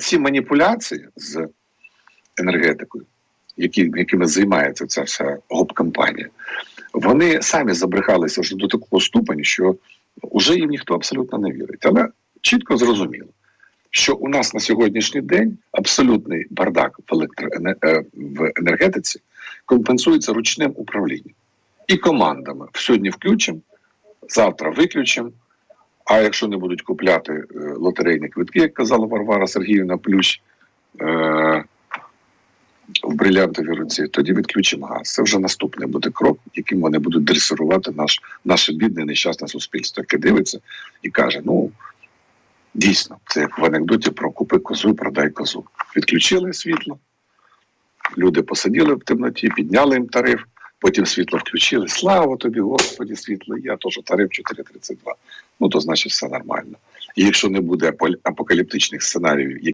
Ці маніпуляції з енергетикою, які, якими займається ця вся гоп-кампанія, вони самі забрехалися вже до такого ступеню, що вже їм ніхто абсолютно не вірить. Але чітко зрозуміло, що у нас на сьогоднішній день абсолютний бардак в, електроене- е, в енергетиці компенсується ручним управлінням і командами. Сьогодні включимо, завтра виключимо. А якщо не будуть купляти е, лотерейні квитки, як казала Варвара Сергіївна Плющ е, в брилянтовій руці, тоді відключимо газ. Це вже наступний буде крок, яким вони будуть дресирувати наш, наше бідне нещасне суспільство, яке дивиться і каже: ну дійсно, це як в анекдоті про купи козу, продай козу. Відключили світло, люди посиділи в темноті, підняли їм тариф. Потім світло включили. Слава тобі, Господі, світло я теж тариф 4,32. Ну то значить все нормально. І якщо не буде апокаліптичних сценаріїв,